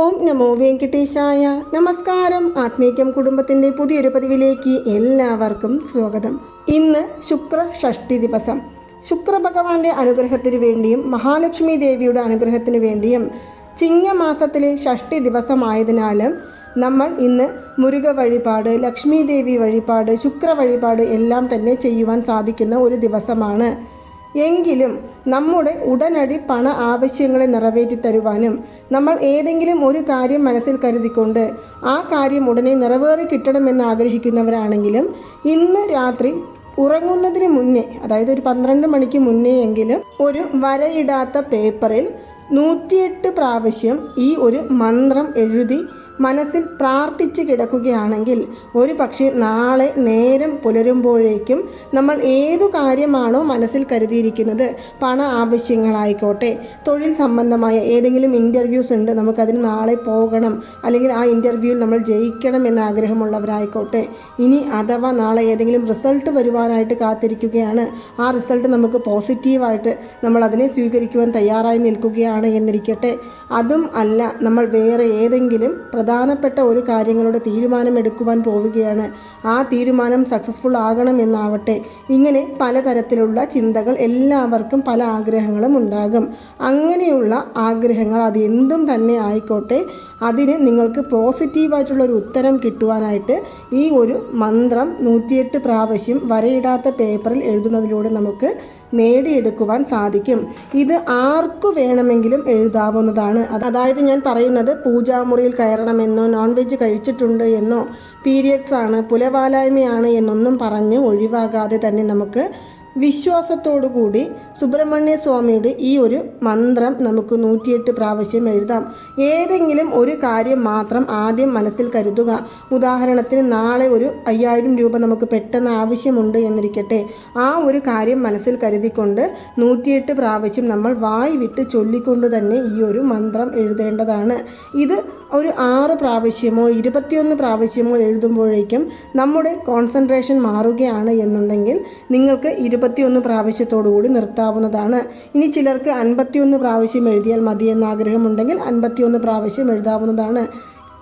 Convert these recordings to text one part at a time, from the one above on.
ഓം നമോ വെങ്കടേശായ നമസ്കാരം. ആത്മീക്യം കുടുംബത്തിന്റെ പുതിയൊരു പതിവിലേക്ക് എല്ലാവർക്കും സ്വാഗതം. ഇന്ന് ശുക്ര ഷഷ്ടി ദിവസം. ശുക്ര ഭഗവാന്റെ അനുഗ്രഹത്തിനു വേണ്ടിയും മഹാലക്ഷ്മി ദേവിയുടെ അനുഗ്രഹത്തിനു വേണ്ടിയും ചിങ്ങമാസത്തിലെ ഷഷ്ടി ദിവസമായതിനാൽ നമ്മൾ ഇന്ന് മുരുക വഴിപാട് ലക്ഷ്മി ദേവി വഴിപാട് ശുക്ര വഴിപാട് എല്ലാം തന്നെ ചെയ്യുവാൻ സാധിക്കുന്ന ഒരു ദിവസമാണ്. എങ്കിലും നമ്മുടെ ഉടനടി പണ ആവശ്യങ്ങളെ നിറവേറ്റി തരുവാനും നമ്മൾ ഏതെങ്കിലും ഒരു കാര്യം മനസ്സിൽ കരുതിക്കൊണ്ട് ആ കാര്യം ഉടനെ നിറവേറി കിട്ടണമെന്ന് ആഗ്രഹിക്കുന്നവരാണെങ്കിലും ഇന്ന് രാത്രി ഉറങ്ങുന്നതിന് മുന്നേ അതായത് ഒരു പന്ത്രണ്ട് മണിക്ക് മുന്നേ എങ്കിലും ഒരു വരയിടാത്ത പേപ്പറിൽ നൂറ്റിയെട്ട് പ്രാവശ്യം ഈ ഒരു മന്ത്രം എഴുതി മനസ്സിൽ പ്രാർത്ഥിച്ച് കിടക്കുകയാണെങ്കിൽ ഒരു പക്ഷേ നാളെ നേരം പുലരുമ്പോഴേക്കും നമ്മൾ ഏതു കാര്യമാണോ മനസ്സിൽ കരുതിയിരിക്കുന്നത് പണ ആവശ്യങ്ങളായിക്കോട്ടെ തൊഴിൽ സംബന്ധമായ ഏതെങ്കിലും ഇന്റർവ്യൂസ് ഉണ്ട് നമുക്കതിന് നാളെ പോകണം അല്ലെങ്കിൽ ആ ഇന്റർവ്യൂവിൽ നമ്മൾ ജയിക്കണം എന്ന ആഗ്രഹമുള്ളവരായിക്കോട്ടെ ഇനി അഥവാ നാളെ ഏതെങ്കിലും റിസൾട്ട് വരുവാനായിട്ട് കാത്തിരിക്കുകയാണ് ആ റിസൾട്ട് നമുക്ക് പോസിറ്റീവായിട്ട് നമ്മൾ അതിനെ സ്വീകരിക്കുവാൻ തയ്യാറായി നിൽക്കുകയാണ്. എന്നിരിക്കട്ടെ. അതും അല്ല നമ്മൾ വേറെ ഏതെങ്കിലും പ്രധാനപ്പെട്ട ഒരു കാര്യങ്ങളുടെ തീരുമാനമെടുക്കുവാൻ പോവുകയാണ്. ആ തീരുമാനം സക്സസ്ഫുൾ ആകണം എന്നാവട്ടെ. ഇങ്ങനെ പലതരത്തിലുള്ള ചിന്തകൾ എല്ലാവർക്കും പല ആഗ്രഹങ്ങളും ഉണ്ടാകും. അങ്ങനെയുള്ള ആഗ്രഹങ്ങൾ അത് എന്തും തന്നെ ആയിക്കോട്ടെ അതിന് നിങ്ങൾക്ക് പോസിറ്റീവായിട്ടുള്ള ഒരു ഉത്തരം കിട്ടുവാനായിട്ട് ഈ ഒരു മന്ത്രം നൂറ്റിയെട്ട് പ്രാവശ്യം വരയിടാത്ത പേപ്പറിൽ എഴുതുന്നതിലൂടെ നമുക്ക് നേടിയെടുക്കുവാൻ സാധിക്കും. ഇത് ആർക്കു വേണമെങ്കിലും എഴുതാവുന്നതാണ്. അതായത് ഞാൻ പറയുന്നത് പൂജാമുറിയിൽ കയറണമെന്നോ നോൺ വെജ് കഴിച്ചിട്ടുണ്ട് എന്നോ പീരിയഡ്സ് ആണ് പുലവാലായ്മയാണ് എന്നൊന്നും പറഞ്ഞ് ഒഴിവാകാതെ തന്നെ നമുക്ക് വിശ്വാസത്തോടു കൂടി സുബ്രഹ്മണ്യ സ്വാമിയുടെ ഈ ഒരു മന്ത്രം നമുക്ക് നൂറ്റിയെട്ട് പ്രാവശ്യം എഴുതാം. ഏതെങ്കിലും ഒരു കാര്യം മാത്രം ആദ്യം മനസ്സിൽ കരുതുക. ഉദാഹരണത്തിന് നാളെ ഒരു അയ്യായിരം രൂപ നമുക്ക് പെട്ടെന്ന് ആവശ്യമുണ്ട് എന്നിരിക്കട്ടെ. ആ ഒരു കാര്യം മനസ്സിൽ കരുതിക്കൊണ്ട് നൂറ്റിയെട്ട് പ്രാവശ്യം നമ്മൾ വായി വിട്ട് ചൊല്ലിക്കൊണ്ട് തന്നെ ഈ ഒരു മന്ത്രം എഴുതേണ്ടതാണ്. ഇത് ഒരു ആറ് പ്രാവശ്യമോ ഇരുപത്തിയൊന്ന് പ്രാവശ്യമോ എഴുതുമ്പോഴേക്കും നമ്മുടെ കോൺസെൻട്രേഷൻ മാറുകയാണ് എന്നുണ്ടെങ്കിൽ നിങ്ങൾക്ക് ഇരുപത്തിയൊന്ന് പ്രാവശ്യത്തോടു കൂടി നിർത്താവുന്നതാണ്. ഇനി ചിലർക്ക് അൻപത്തിയൊന്ന് പ്രാവശ്യം എഴുതിയാൽ മതിയെന്ന് ആഗ്രഹമുണ്ടെങ്കിൽ അൻപത്തിയൊന്ന് പ്രാവശ്യം എഴുതാവുന്നതാണ്.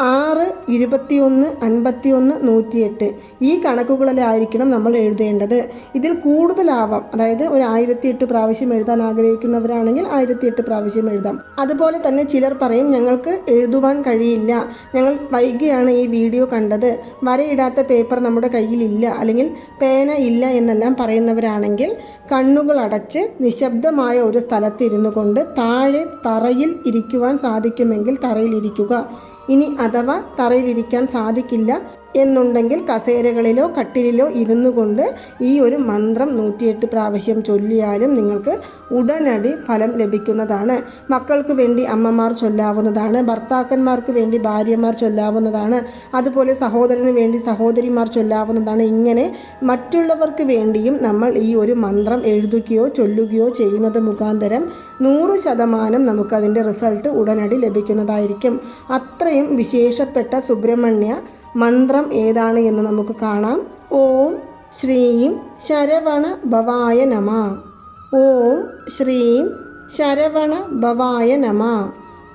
ആറ് ഇരുപത്തിയൊന്ന് അൻപത്തിയൊന്ന് നൂറ്റിയെട്ട്. ഈ കണക്കുകളിലായിരിക്കണം നമ്മൾ എഴുതേണ്ടത്. ഇതിൽ കൂടുതലാവാം അതായത് ഒരു ആയിരത്തി എട്ട് പ്രാവശ്യം എഴുതാൻ ആഗ്രഹിക്കുന്നവരാണെങ്കിൽ ആയിരത്തി എട്ട് പ്രാവശ്യം എഴുതാം. അതുപോലെ തന്നെ ചിലർ പറയും ഞങ്ങൾക്ക് എഴുതുവാൻ കഴിയില്ല. ഞങ്ങൾ വൈകിയാണ് ഈ വീഡിയോ കണ്ടത്. വരയിടാത്ത പേപ്പർ നമ്മുടെ കയ്യിലില്ല അല്ലെങ്കിൽ പേന ഇല്ല എന്നെല്ലാം പറയുന്നവരാണെങ്കിൽ കണ്ണുകൾ അടച്ച് നിശബ്ദമായ ഒരു സ്ഥലത്തിരുന്നു കൊണ്ട് താഴെ തറയിൽ ഇരിക്കുവാൻ സാധിക്കുമെങ്കിൽ തറയിൽ ഇരിക്കുക. ഇനി അഥവാ തറയിലിരിക്കാൻ സാധിക്കില്ല എന്നുണ്ടെങ്കിൽ കസേരകളിലോ കട്ടിലിലോ ഇരുന്നു കൊണ്ട് ഈ ഒരു മന്ത്രം നൂറ്റിയെട്ട് പ്രാവശ്യം ചൊല്ലിയാലും നിങ്ങൾക്ക് ഉടനടി ഫലം ലഭിക്കുന്നതാണ്. മക്കൾക്ക് വേണ്ടി അമ്മമാർ ചൊല്ലാവുന്നതാണ് ഭർത്താക്കന്മാർക്ക് വേണ്ടി ഭാര്യമാർ ചൊല്ലാവുന്നതാണ് അതുപോലെ സഹോദരന് വേണ്ടി സഹോദരിമാർ ചൊല്ലാവുന്നതാണ്. ഇങ്ങനെ മറ്റുള്ളവർക്ക് വേണ്ടിയും നമ്മൾ ഈ ഒരു മന്ത്രം എഴുതുകയോ ചൊല്ലുകയോ ചെയ്യുന്നത് മുഖാന്തരം നൂറ് ശതമാനം നമുക്കതിന്റെ റിസൾട്ട് ഉടനടി ലഭിക്കുന്നതായിരിക്കും. അത്രയും വിശേഷപ്പെട്ട സുബ്രഹ്മണ്യ മന്ത്രം ഏതാണ് എന്ന് നമുക്ക് കാണാം. ഓം ശ്രീം ശരവണ ഭവായ നമ. ഓം ശ്രീം ശരവണ ഭവായ നമ.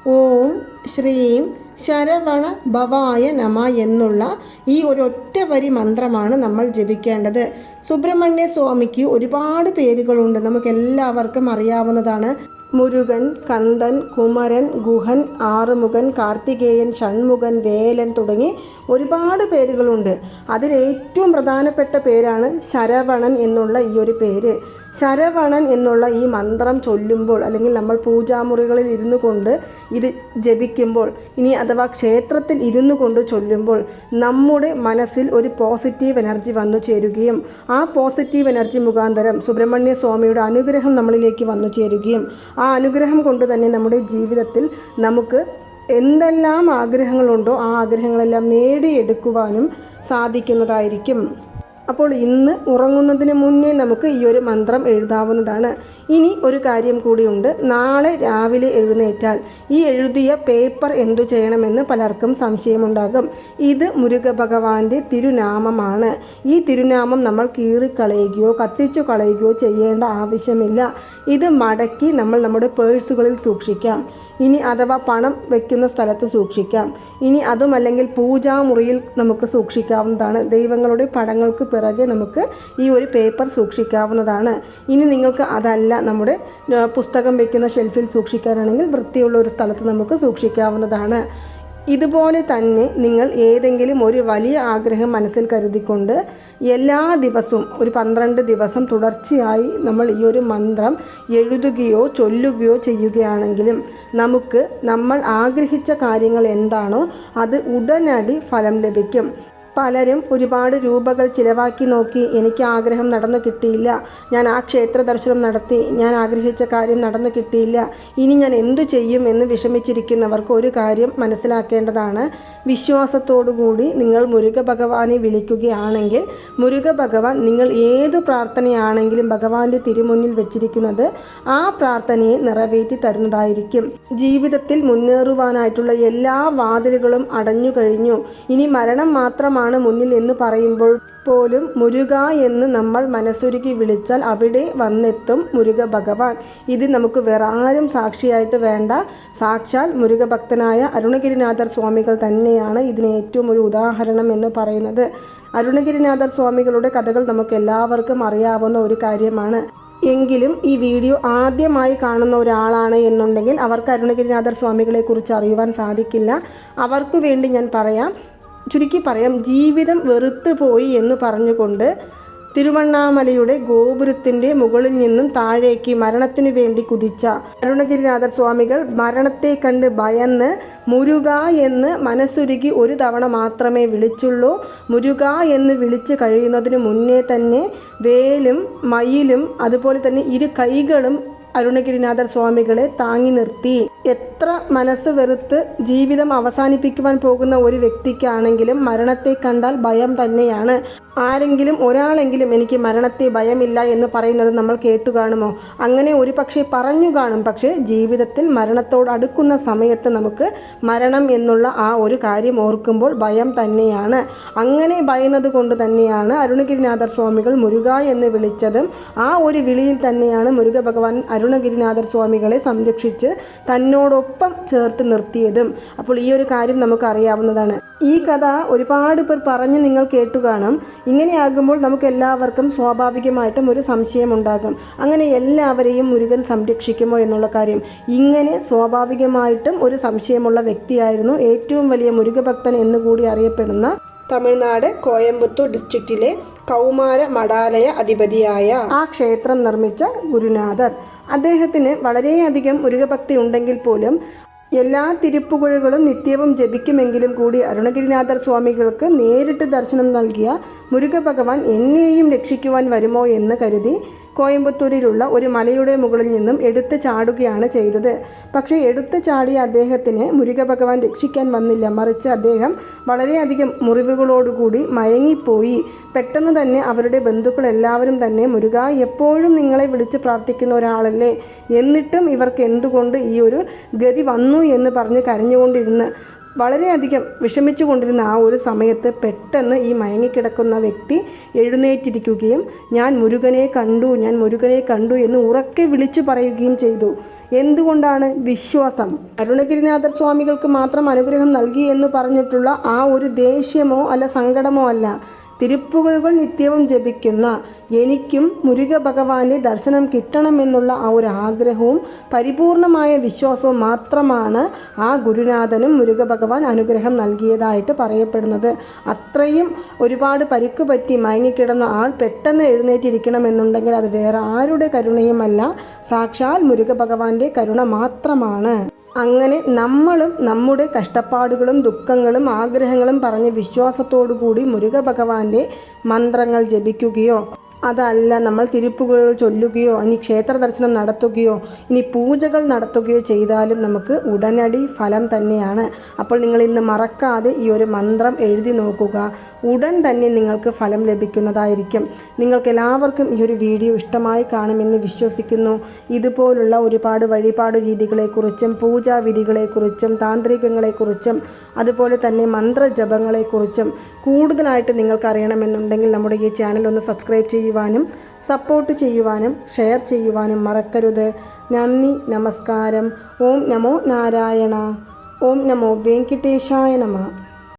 ഓം ശ്രീം ശരവണ ഭവായ നമ എന്നുള്ള ഈ ഒരു ഒറ്റ വരി മന്ത്രമാണ് നമ്മൾ ജപിക്കേണ്ടത്. സുബ്രഹ്മണ്യ സ്വാമിക്ക് ഒരുപാട് പേരുകളുണ്ട്. നമുക്ക് എല്ലാവർക്കും അറിയാവുന്നതാണ്. മുരുകൻ കന്ദൻ കുമരൻ ഗുഹൻ ആറുമുഖൻ കാർത്തികേയൻ ഷൺമുഖൻ വേലൻ തുടങ്ങി ഒരുപാട് പേരുകളുണ്ട്. അതിലേറ്റവും പ്രധാനപ്പെട്ട പേരാണ് ശരവണൻ എന്നുള്ള ഈ ഒരു പേര്. ശരവണൻ എന്നുള്ള ഈ മന്ത്രം ചൊല്ലുമ്പോൾ അല്ലെങ്കിൽ നമ്മൾ പൂജാമുറികളിൽ ഇരുന്നു കൊണ്ട് ഇത് ജപിക്കുമ്പോൾ ഇനി അഥവാ ക്ഷേത്രത്തിൽ ഇരുന്നു കൊണ്ട് ചൊല്ലുമ്പോൾ നമ്മുടെ മനസ്സിൽ ഒരു പോസിറ്റീവ് എനർജി വന്നു ചേരുകയും ആ പോസിറ്റീവ് എനർജി മുഖാന്തരം സുബ്രഹ്മണ്യ സ്വാമിയുടെ അനുഗ്രഹം നമ്മളിലേക്ക് വന്നു ചേരുകയും ആ അനുഗ്രഹം കൊണ്ട് തന്നെ നമ്മുടെ ജീവിതത്തിൽ നമുക്ക് എന്തെല്ലാം ആഗ്രഹങ്ങളുണ്ടോ ആ ആഗ്രഹങ്ങളെല്ലാം നേടിയെടുക്കുവാനും സാധിക്കുന്നതായിരിക്കും. അപ്പോൾ ഇന്ന് ഉറങ്ങുന്നതിന് മുന്നേ നമുക്ക് ഈ ഒരു മന്ത്രം എഴുതാവുന്നതാണ്. ഇനി ഒരു കാര്യം കൂടിയുണ്ട്. നാളെ രാവിലെ എഴുന്നേറ്റാൽ ഈ എഴുതിയ പേപ്പർ എന്തു ചെയ്യണമെന്ന് പലർക്കും സംശയമുണ്ടാകും. ഇത് മുരുക ഭഗവാന്റെ തിരുനാമമാണ്. ഈ തിരുനാമം നമ്മൾ കീറിക്കളയുകയോ കത്തിച്ചു കളയുകയോ ചെയ്യേണ്ട ആവശ്യമില്ല. ഇത് മടക്കി നമ്മൾ നമ്മുടെ പേഴ്സുകളിൽ സൂക്ഷിക്കാം. ഇനി അഥവാ പണം വയ്ക്കുന്ന സ്ഥലത്ത് സൂക്ഷിക്കാം. ഇനി അതുമല്ലെങ്കിൽ പൂജാമുറിയിൽ നമുക്ക് സൂക്ഷിക്കാവുന്നതാണ്. ദൈവങ്ങളുടെ പടങ്ങൾക്ക് പിറകെ നമുക്ക് ഈ ഒരു പേപ്പർ സൂക്ഷിക്കാവുന്നതാണ്. ഇനി നിങ്ങൾക്ക് അതല്ല നമ്മുടെ പുസ്തകം വയ്ക്കുന്ന ഷെൽഫിൽ സൂക്ഷിക്കാനാണെങ്കിൽ വൃത്തിയുള്ള ഒരു സ്ഥലത്ത് നമുക്ക് സൂക്ഷിക്കാവുന്നതാണ്. ഇതുപോലെ തന്നെ നിങ്ങൾ ഏതെങ്കിലും ഒരു വലിയ ആഗ്രഹം മനസ്സിൽ കരുതിക്കൊണ്ട് എല്ലാ ദിവസവും ഒരു പന്ത്രണ്ട് ദിവസം തുടർച്ചയായി നമ്മൾ ഈ ഒരു മന്ത്രം എഴുതുകയോ ചൊല്ലുകയോ ചെയ്യുകയാണെങ്കിലും നമുക്ക് നമ്മൾ ആഗ്രഹിച്ച കാര്യങ്ങൾ എന്താണോ അത് ഉടനടി ഫലം ലഭിക്കും. പലരും ഒരുപാട് രൂപകൾ ചിലവാക്കി നോക്കി എനിക്ക് ആഗ്രഹം നടന്നു കിട്ടിയില്ല. ഞാൻ ആ ക്ഷേത്ര ദർശനം നടത്തി. ഞാൻ ആഗ്രഹിച്ച കാര്യം നടന്നു കിട്ടിയില്ല. ഇനി ഞാൻ എന്തു ചെയ്യും എന്ന് വിഷമിച്ചിരിക്കുന്നവർക്ക് ഒരു കാര്യം മനസ്സിലാക്കേണ്ടതാണ്. വിശ്വാസത്തോടുകൂടി നിങ്ങൾ മുരുക ഭഗവാനെ വിളിക്കുകയാണെങ്കിൽ മുരുക ഭഗവാൻ നിങ്ങൾ ഏതു പ്രാർത്ഥനയാണെങ്കിലും ഭഗവാന്റെ തിരുമുന്നിൽ വെച്ചിരിക്കുന്നത് ആ പ്രാർത്ഥനയെ നിറവേറ്റി തരുന്നതായിരിക്കും. ജീവിതത്തിൽ മുന്നേറുവാനായിട്ടുള്ള എല്ലാ വാതിലുകളും അടഞ്ഞു കഴിഞ്ഞു. ഇനി മരണം മാത്രമാണ് മുന്നിൽ എന്ന് പറയുമ്പോൾ പോലും മുരുക എന്ന് നമ്മൾ മനസ്സുരുക്കി വിളിച്ചാൽ അവിടെ വന്നെത്തും മുരുക ഭഗവാൻ. ഇത് നമുക്ക് വേറെ ആരും സാക്ഷിയായിട്ട് വേണ്ട. സാക്ഷാൽ മുരുക ഭക്തനായ അരുണഗിരിനാഥർ സ്വാമികൾ തന്നെയാണ് ഇതിന് ഏറ്റവും ഒരു ഉദാഹരണം എന്ന് പറയുന്നത്. അരുണഗിരിനാഥർ സ്വാമികളുടെ കഥകൾ നമുക്ക് എല്ലാവർക്കും അറിയാവുന്ന ഒരു കാര്യമാണ്. എങ്കിലും ഈ വീഡിയോ ആദ്യമായി കാണുന്ന ഒരാളാണ് എന്നുണ്ടെങ്കിൽ അവർക്ക് അരുണഗിരിനാഥർ സ്വാമികളെക്കുറിച്ച് അറിയുവാൻ സാധിക്കില്ല. അവർക്ക് വേണ്ടി ഞാൻ പറയാം. ചുരുക്കി പറയാം ജീവിതം വെറുത്തു പോയി എന്ന് പറഞ്ഞുകൊണ്ട് തിരുവണ്ണാമലയുടെ ഗോപുരത്തിന്റെ മുകളിൽ നിന്നും താഴേക്ക് മരണത്തിനു വേണ്ടി കുതിച്ച അരുണഗിരിനാഥർ സ്വാമികൾ മരണത്തെ കണ്ട് ഭയന്ന് മുരുക എന്ന് മനസ്സുരുകി ഒരു തവണ മാത്രമേ വിളിച്ചുള്ളൂ. മുരുക എന്ന് വിളിച്ചു കഴിയുന്നതിന് മുന്നേ തന്നെ വേലും മയിലും അതുപോലെ തന്നെ ഇരു കൈകളും അരുണഗിരിനാഥർ സ്വാമികളെ താങ്ങി നിർത്തി. എത്ര മനസ്സ് വെറുത്ത് ജീവിതം അവസാനിപ്പിക്കുവാൻ പോകുന്ന ഒരു വ്യക്തിക്കാണെങ്കിലും മരണത്തെ കണ്ടാൽ ഭയം തന്നെയാണ്. ആരെങ്കിലും ഒരാളെങ്കിലും എനിക്ക് മരണത്തെ ഭയമില്ല എന്ന് പറയുന്നത് നമ്മൾ കേട്ടു കാണുമോ? അങ്ങനെ ഒരു പക്ഷേ പറഞ്ഞു കാണും. പക്ഷേ ജീവിതത്തിൽ മരണത്തോട് അടുക്കുന്ന സമയത്ത് നമുക്ക് മരണം എന്നുള്ള ആ ഒരു കാര്യം ഓർക്കുമ്പോൾ ഭയം തന്നെയാണ്. അങ്ങനെ ഭയന്നത് കൊണ്ട് തന്നെയാണ് അരുണഗിരിനാഥർ സ്വാമികൾ മുരുക എന്ന് വിളിച്ചതും ആ ഒരു വിളിയിൽ തന്നെയാണ് മുരുക ഭഗവാൻ അരുണഗിരിനാഥർ സ്വാമികളെ സംരക്ഷിച്ച് തന്നോടൊപ്പം ചേർത്ത് നിർത്തിയതും. അപ്പോൾ ഈ ഒരു കാര്യം നമുക്ക് അറിയാവുന്നതാണ് ഈ കഥ ഒരുപാട് പേർ പറഞ്ഞ് നിങ്ങൾ കേട്ടു കാണും. ഇങ്ങനെയാകുമ്പോൾ നമുക്ക് എല്ലാവർക്കും സ്വാഭാവികമായിട്ടും ഒരു സംശയമുണ്ടാകും. അങ്ങനെ എല്ലാവരെയും മുരുകൻ സംരക്ഷിക്കുമോ എന്നുള്ള കാര്യം. ഇങ്ങനെ സ്വാഭാവികമായിട്ടും ഒരു സംശയമുള്ള വ്യക്തിയായിരുന്നു ഏറ്റവും വലിയ മുരുകഭക്തൻ എന്നുകൂടി അറിയപ്പെടുന്ന തമിഴ്നാട് കോയമ്പത്തൂർ ഡിസ്ട്രിക്റ്റിലെ കൗമാര മടാലയ അധിപതിയായ ആ ക്ഷേത്രം നിർമ്മിച്ച ഗുരുനാഥർ. അദ്ദേഹത്തിന് വളരെയധികം മുരുകഭക്തി ഉണ്ടെങ്കിൽ പോലും എല്ലാ തിരുപ്പുകഴുകളും നിത്യവും ജപിക്കുമെങ്കിലും കൂടി അരുണഗിരിനാഥർ സ്വാമികൾക്ക് നേരിട്ട് ദർശനം നൽകിയ മുരുക ഭഗവാൻ എന്നെയും രക്ഷിക്കുവാൻ വരുമോ എന്ന് കരുതി കോയമ്പത്തൂരിലുള്ള ഒരു മലയുടെ മുകളിൽ നിന്നും എടുത്തു ചാടുകയാണ് ചെയ്തത്. പക്ഷേ എടുത്തു ചാടിയ അദ്ദേഹത്തിന് മുരുക ഭഗവാൻ രക്ഷിക്കാൻ വന്നില്ല. മറിച്ച് അദ്ദേഹം വളരെയധികം മുറിവുകളോടുകൂടി മയങ്ങിപ്പോയി. പെട്ടെന്ന് തന്നെ അവരുടെ ബന്ധുക്കൾ എല്ലാവരും തന്നെ മുരുക എപ്പോഴും നിങ്ങളെ വിളിച്ച് പ്രാർത്ഥിക്കുന്ന ഒരാളല്ലേ? എന്നിട്ടും ഇവർക്ക് എന്തുകൊണ്ട് ഈ ഒരു ഗതി വന്നു? എന്ന് പറഞ്ഞ് കരഞ്ഞുകൊണ്ടിരുന്ന്. വളരെയധികം വിഷമിച്ചു കൊണ്ടിരുന്ന ആ ഒരു സമയത്ത് പെട്ടെന്ന് ഈ മയങ്ങിക്കിടക്കുന്ന വ്യക്തി എഴുന്നേറ്റിരിക്കുകയും ഞാൻ മുരുകനെ കണ്ടു ഞാൻ മുരുകനെ കണ്ടു എന്ന് ഉറക്കെ വിളിച്ചു പറയുകയും ചെയ്തു. എന്തുകൊണ്ടാണ് വിശ്വാസം? അരുണഗിരിനാഥർ സ്വാമികൾക്ക് മാത്രം അനുഗ്രഹം നൽകി എന്ന് പറഞ്ഞിട്ടുള്ള ആ ഒരു ദേഷ്യമോ അല്ല സങ്കടമോ അല്ല. തിരുപ്പുകഴുകൾ നിത്യവും ജപിക്കുന്ന എനിക്കും മുരുക ഭഗവാന്റെ ദർശനം കിട്ടണമെന്നുള്ള ആ ഒരു ആഗ്രഹവും പരിപൂർണമായ വിശ്വാസവും മാത്രമാണ് ആ ഗുരുനാഥനും മുരുക ഭഗവാൻ അനുഗ്രഹം നൽകിയതായിട്ട് പറയപ്പെടുന്നത്. അത്രയും ഒരുപാട് പരിക്ക് പറ്റി മയങ്ങിക്കിടന്ന ആൾ പെട്ടെന്ന് എഴുന്നേറ്റിരിക്കണമെന്നുണ്ടെങ്കിൽ അത് വേറെ ആരുടെ കരുണയുമല്ല. സാക്ഷാൽ മുരുക ഭഗവാന്റെ കരുണ മാത്രമാണ്. അങ്ങനെ നമ്മളും നമ്മുടെ കഷ്ടപ്പാടുകളും ദുഃഖങ്ങളും ആഗ്രഹങ്ങളും പറഞ്ഞ് വിശ്വാസത്തോടു കൂടി മുരുക ഭഗവാന്റെ മന്ത്രങ്ങൾ ജപിക്കുകയോ അതല്ല നമ്മൾ തിരുപ്പുകൾ ചൊല്ലുകയോ ഇനി ക്ഷേത്ര ദർശനം നടത്തുകയോ ഇനി പൂജകൾ നടത്തുകയോ ചെയ്താലും നമുക്ക് ഉടനടി ഫലം തന്നെയാണ്. അപ്പോൾ നിങ്ങൾ ഇന്ന് മറക്കാതെ ഈ ഒരു മന്ത്രം എഴുതി നോക്കുക. ഉടൻ തന്നെ നിങ്ങൾക്ക് ഫലം ലഭിക്കുന്നതായിരിക്കും. നിങ്ങൾക്ക് എല്ലാവർക്കും ഈ ഒരു വീഡിയോ ഇഷ്ടമായി കാണുമെന്ന് വിശ്വസിക്കുന്നു. ഇതുപോലുള്ള ഒരുപാട് വഴിപാട് രീതികളെക്കുറിച്ചും പൂജാവിധികളെക്കുറിച്ചും താന്ത്രികങ്ങളെക്കുറിച്ചും അതുപോലെ തന്നെ മന്ത്രജപങ്ങളെക്കുറിച്ചും കൂടുതലായിട്ട് നിങ്ങൾക്ക് അറിയണമെന്നുണ്ടെങ്കിൽ നമ്മുടെ ഈ ചാനൽ ഒന്ന് സബ്സ്ക്രൈബ് ചെയ്യുക ചെയ്യുവാനും സപ്പോർട്ട് ചെയ്യുവാനും ഷെയർ ചെയ്യുവാനും മറക്കരുത്. നന്ദി നമസ്കാരം. ഓം നമോ നാരായണ. ഓം നമോ വെങ്കിട്ടേശായ നമ.